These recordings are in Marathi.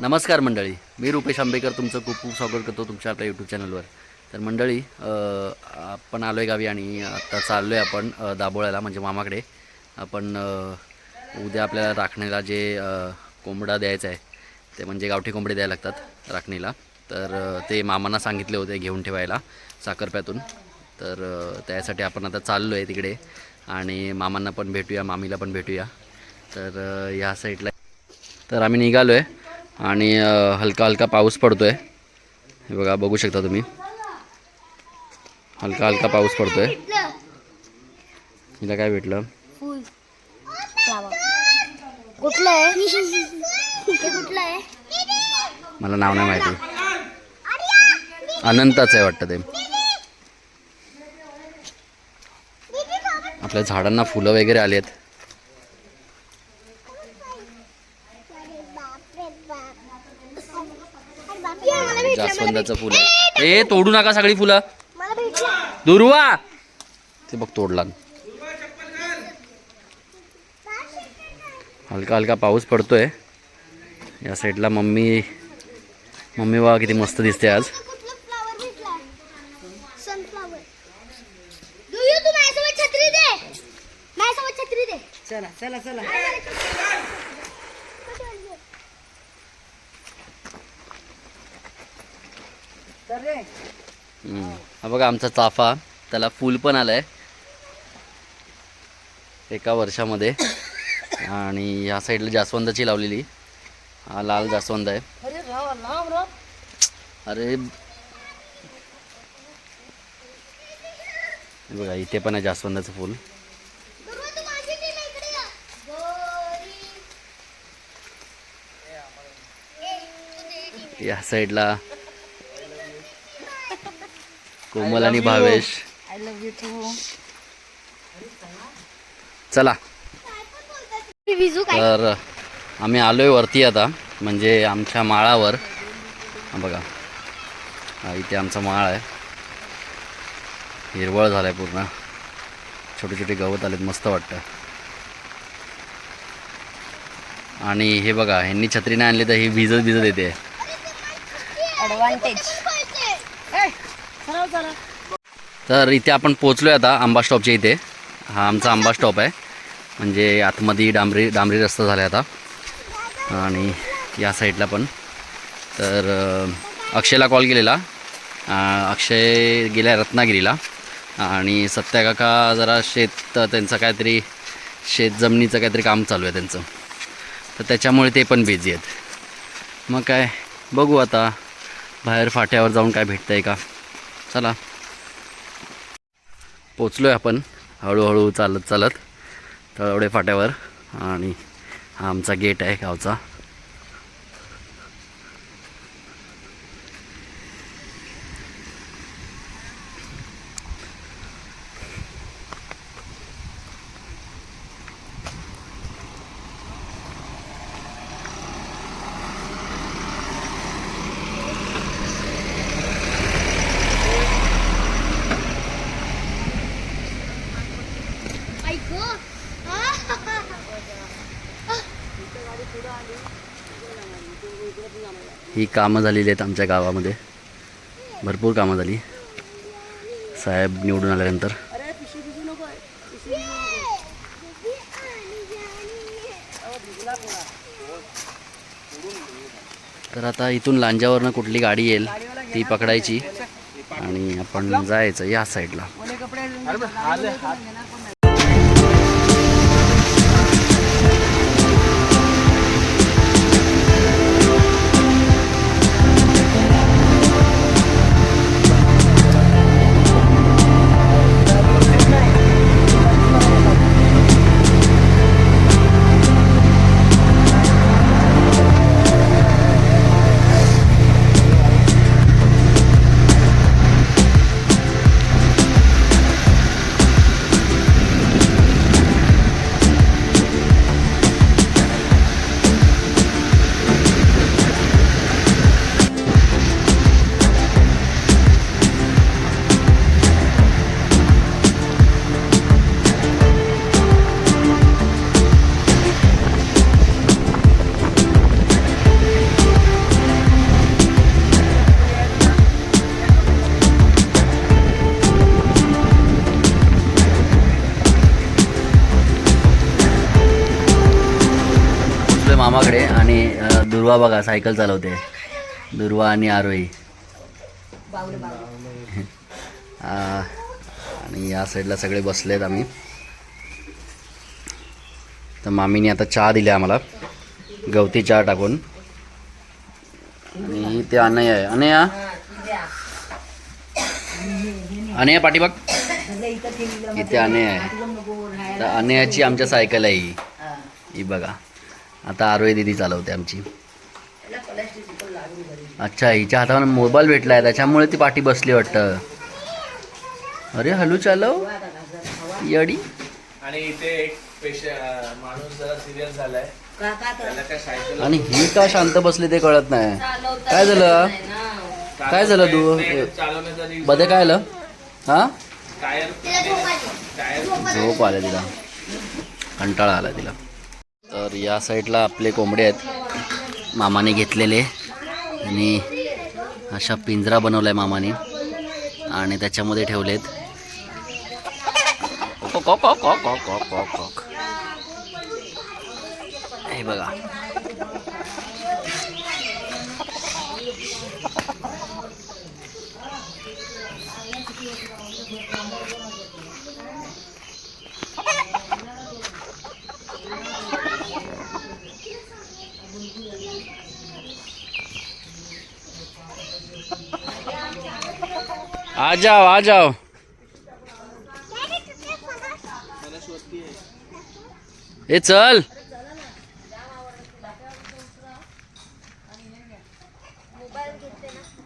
नमस्कार मंडळी. मी रुपेश आंबेकर तुमचं खूप खूप स्वागत करतो तुमच्या आपल्या यूट्यूब चॅनलवर तर मंडळी आपण आलो आहे गावी आणि आत्ता चाललो आहे आपण दाबोळ्याला म्हणजे मामाकडे. आपण उद्या आपल्याला राखणीला जे कोंबडा द्यायचा आहे ते म्हणजे गावठी कोंबडे द्यायला लागतात राखणीला. तर ते मामांना सांगितले होते घेऊन ठेवायला साखरप्यातून. तर त्यासाठी आपण आता चाललो आहे तिकडे आणि मामांना पण भेटूया मामीला पण भेटूया. तर ह्या साईडला तर आम्ही निघालो आहे आणि हलका हलका पाऊस पडतो आहे हे बघा बघू शकता तुम्ही. हलका हलका पाऊस पडतो आहे हिला काय भेटलं? कुठलं आहे? मला नाव नाही माहिती. अनंताचं आहे वाटतं ते. आपल्या झाडांना फुलं वगैरे आली आहेत. जास्वंदाचं फुल. आहे ए तोडू नका सगळी फुलं. मला भेटला. दुर्वा. ते बघ तोडला. हलका हलका पाऊस पडतोय. या साईडला मम्मी मम्मी बघा किती मस्त दिसते आज. कुठला फ्लावर भेटला सनफ्लावर दुयू तू माझ्यासोबत छत्री दे माझ्यासोबत छत्री दे चला चला चला तर रे हम्म. हा बघा आमचा चाफा. त्याला फूल पण आलंय. एका वर्षामध्ये. आणि या साईडला जास्वंदाची लावलेली. हा लाल जास्वंद आहे. अरे बघा इथे पण आहे जास्वंदाचं फूल. या साईडला कोमल आणि Bhavesh. I love you too चला. विजू काय? तर आम्ही आलो आहे वरती आता म्हणजे आमच्या माळावर. हा बघा. हा इथे आमचा माळ आहे. हिरवळ झाला आहे पूर्ण. छोटे छोटे गवत आलेत मस्त वाटतं. आणि हे बघा ह्यांनी छत्री नाही आणली तर ही भिजत भिजत येते. ॲडव्हान्टेज तर इथे आपण पोचलो आहे आता आंबा स्टॉपच्या इथे. हा आमचा आंबा स्टॉप आहे. म्हणजे आतमध्ये डांबरी डांबरी रस्ता झाला आहे आता. आणि या साईडला पण. तर अक्षयला कॉल केलेला. अक्षय गेला रत्नागिरीला. आणि सत्या काका जरा शेत त्यांचं काहीतरी शेत जमिनीचं काहीतरी काम चालू आहे त्यांचं. तर त्याच्यामुळे ते पण बिझी आहेत. मग काय बघू आता. बाहेर फाट्यावर जाऊन काय भेटतं आहे का? चला. पोचलो आहे आपण हळूहळू चालत चालत तळवडे फाट्यावर. आणि हा आमचा गेट आहे गावचा. ही कामं झालेली आहेत आमच्या गावामध्ये. भरपूर कामं झाली. साहेब निवडून आल्यानंतर. तर आता इथून लांजावरनं कुठली गाडी येईल ती पकडायची. आणि आपण जायचं या साईडला. मामाकडे आणि दुर्वा बघा सायकल चालवते. दुर्वा आणि आरोही. आणि या साईडला सगळे बसलेत आम्ही. तर मामीने आता चहा दिली आम्हाला. गवती चहा टाकून. आणि ते अनय आहे. अनया? अनया पाठीबाग इथे अनय आहे. तर अनयाची आमच्या सायकल आहे ही बघा. आता आरोही दिदी चालवते आमची. अच्छा हिच्या हातावर मोबाईल भेटलाय त्याच्यामुळे ती पाठी बसली वाटतं. अरे हलू चालव. यडी. आणि इथे एक माणूस जरा सिरियस झालाय. त्याला काय सायकल आणि ही का शांत बसली ते कळत नाही. काय झालं? काय झालं तू? बदे काय आलं? हा? झोप आला तिला. कंटाळा आला तिला. तर या साईडला आपले कोंबडे आहेत. मामाने घेतलेले. आणि अशा पिंजरा बनवला आहे मामाने. आणि त्याच्यामध्ये ठेवलेत. कॉक, कॉक, कॉक, कॉक, कॉक, कॉक. हे बघा. आ जाओ आ जाओ। ए चल।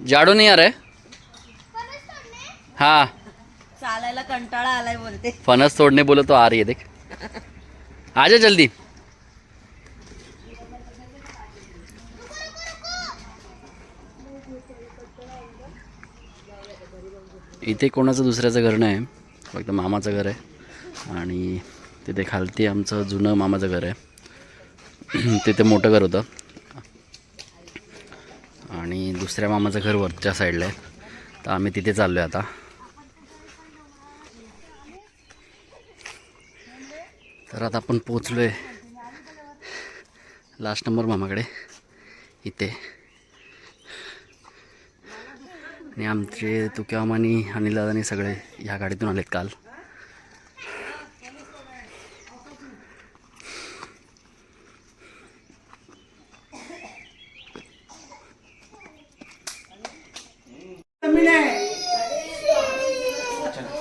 झाडू नाही आ रहा? है। चालायला कंटाळा आलाय बोलते. फनस तोड़ने बोलो तो आ रही है देख। आ जा जल्दी। इथे कोणाचं दुसऱ्याचं घर नाही. फक्त मामाचं घर आहे. आणि तिथे खालती आमचं जुनं मामाचं घर आहे. तिथे मोठं घर होतं. आणि दुसऱ्या मामाचं घर वरच्या साईडला आहे. तर आम्ही तिथे चाललो आहे आता. तर आता आपण पोचलो आहे लास्ट नंबर मामाकडे. इथे. आणि आमचे तुक्यामानी आणि दादानी सगळे ह्या गाडीतून आलेत काल.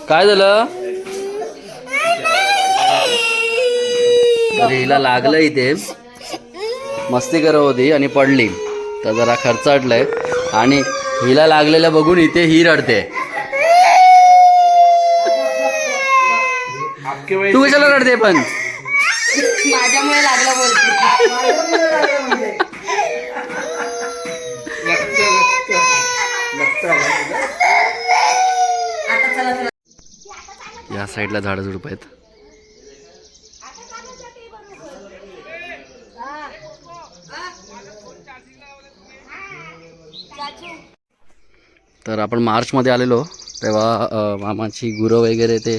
काय झालं? तर हिला लागलं इथे. मस्ती करत होती आणि पडली. तर जरा खर्च आणि हिला लागलेलं बघून इथे ही रडते. तू कशाला रडते पण? माझ्यामुळे लागलं बोलते रक्त रक्त रक्त आलं. आता चला चला. या साईडला झाडं झुडप आहेत. तर आपण मार्चमध्ये आलेलो तेव्हा मामाची गुरं वगैरे ते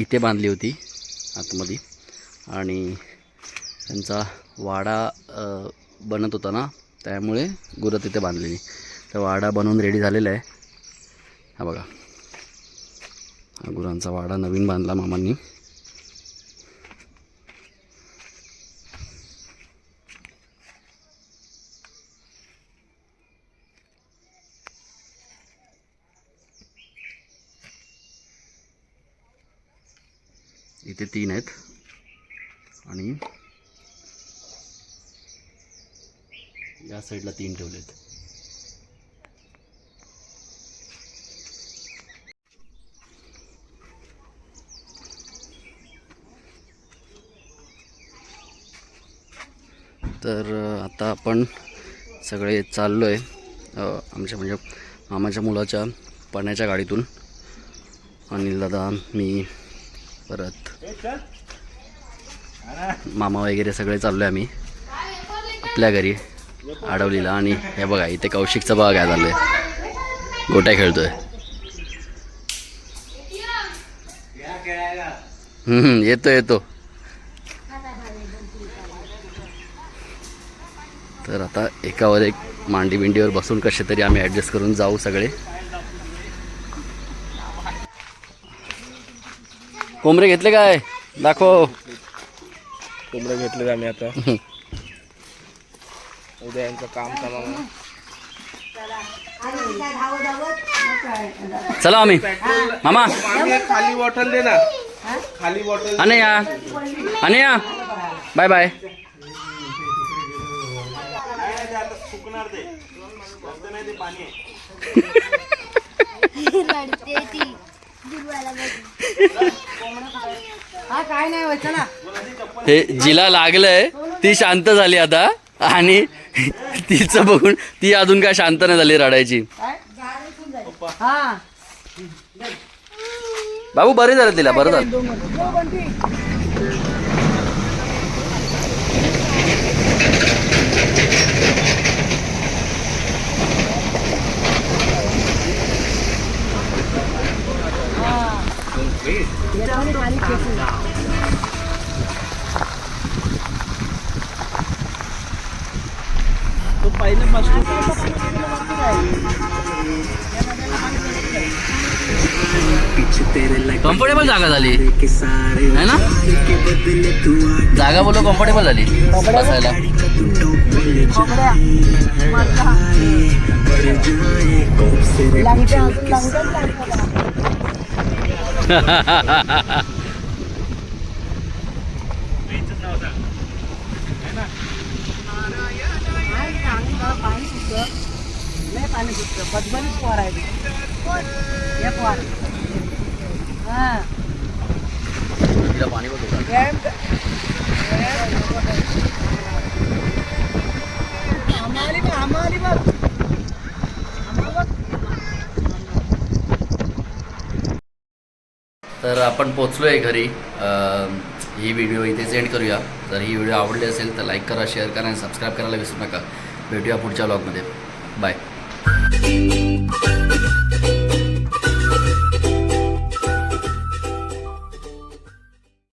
इथे बांधली होती आतमध्ये. आणि त्यांचा वाडा बनत होता ना त्यामुळे गुरं तिथे बांधलेली. तर वाडा बनवून रेडी झालेला आहे. हा बघा. हा गुरांचा वाडा नवीन बांधला मामांनी. तीन आहेत. आणि या साईडला तीन ठेवलेत. तर आता आपण सगळे चाललो आहे आमच्या म्हणजे मामाच्या मुलाच्या पाण्याच्या गाडीतून. अनिल दादा मी परत. मामा वगैरे सगळे चाललो आहे आम्ही. आपल्या घरी आडवलीला. आणि हे बघा इथे कौशिकचं बघा काय चाललं आहे गोट्या खेळतोय. हम्म, येतो येतो. तर आता एकावर एक मांडी बिंडीवर बसून कसे तरी आम्ही ॲडजस्ट करून जाऊ सगळे. कोंबरे घेतले काय? दाखव. कोंबडे घेतले आम्ही आता. उद्या यांचं काम तमाम चला आम्ही. मामा. खाली बॉटल दे ना. खाली बॉटल आणि या आणि या बाय बाय रडते ती. जिरवायला बघ. हा हे जिला लागलंय ती शांत झाली आता. आणि तिचं बघून ती अजून काय शांत नाही झाली रडायची. हा. बाबू बरे झालं तिला बरं झालं. कम्फर्टेबल जागा झाली. है ना? जागा बोलो कम्फर्टेबल झाली. बसायला. लय पाणी सुटतं बदबदीत पोर आहे या पोर हा पाणी बघ आम्हाला व्यायाम बघ आम्हाली बघ आम्हा बघ तर आपण पोचलो आहे घरी ही व्हिडिओ इथे सेंड करूया. जर ही व्हिडिओ आवडली असेल तर लाईक करा शेअर करा आणि सबस्क्राईब करायला विसरू नका. भेटूया पुढच्या ब्लॉगमध्ये बाय